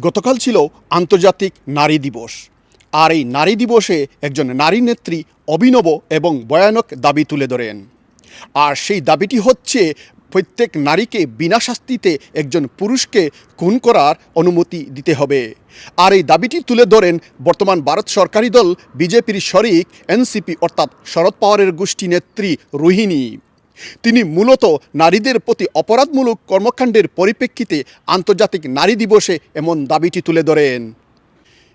গতকাল ছিল আন্তর্জাতিক নারী দিবস। আর এই নারী দিবসে একজন নারী নেত্রী অভিনব এবং ভয়ানক দাবি তুলে ধরেন। আর সেই দাবিটি হচ্ছে, প্রত্যেক নারীকে বিনা শাস্তিতে একজন পুরুষকে খুন করার অনুমতি দিতে হবে। আর এই দাবিটি তুলে ধরেন বর্তমান ভারত সরকারি দল বিজেপির শরিক, এনসিপি অর্থাৎ শরদ পাওয়ারের গোষ্ঠী নেত্রী রোহিণী। তিনি মূলত নারীদের প্রতি অপরাধমূলক কর্মকাণ্ডের পরিপ্রেক্ষিতে আন্তর্জাতিক নারী দিবসে এমন দাবিটি তুলে ধরেন।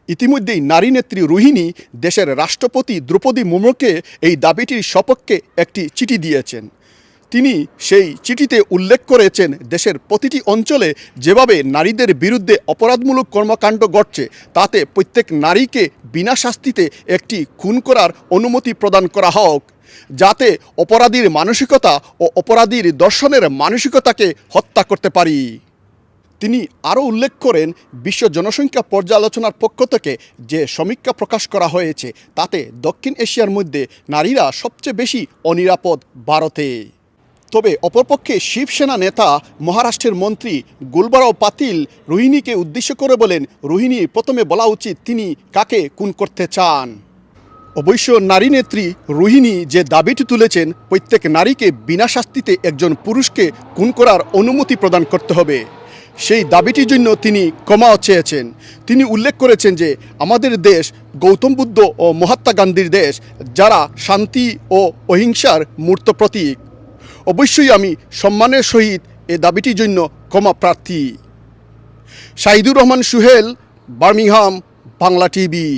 ইতিমধ্যেই নারী নেত্রী রোহিণী দেশের রাষ্ট্রপতি দ্রৌপদী মুমুকে এই দাবিটির সপক্ষে একটি চিঠি দিয়েছেন। তিনি সেই চিঠিতে উল্লেখ করেছেন, দেশের প্রতিটি অঞ্চলে যেভাবে নারীদের বিরুদ্ধে অপরাধমূলক কর্মকাণ্ড ঘটছে, তাতে প্রত্যেক নারীকে বিনা শাস্তিতে একটি খুন করার অনুমতি প্রদান করা হোক, যাতে অপরাধীর মানসিকতা ও অপরাধীর দর্শনের মানসিকতাকে হত্যা করতে পারি। তিনি আরও উল্লেখ করেন, বিশ্ব জনসংখ্যা পর্যালোচনার পক্ষ থেকে যে সমীক্ষা প্রকাশ করা হয়েছে, তাতে দক্ষিণ এশিয়ার মধ্যে নারীরা সবচেয়ে বেশি অনিরাপদ ভারতে। তবে অপরপক্ষে শিবসেনা নেতা, মহারাষ্ট্রের মন্ত্রী গুলবারাও পাতিল রোহিণীকে উদ্দেশ্য করে বলেন, রোহিণী, প্রথমে বলা উচিত তিনি কাকে খুন করতে চান? অবশ্য নারী নেত্রী রোহিণী যে দাবিটি তুলেছেন, প্রত্যেক নারীকে বিনা শাস্তিতে একজন পুরুষকে খুন করার অনুমতি প্রদান করতে হবে। সেই দাবিটির জন্য তিনি ক্ষমাও চেয়েছেন। তিনি উল্লেখ করেছেন যে, আমাদের দেশ গৌতম বুদ্ধ ও মহাত্মা গান্ধীর দেশ, যারা শান্তি ও অহিংসার মূর্ত প্রতীক। অবশ্যই আমি সম্মানের সহিত এ দাবিটির জন্য ক্ষমা প্রার্থী। Shahidur Rahman Suhel, Birmingham, Bangla TV.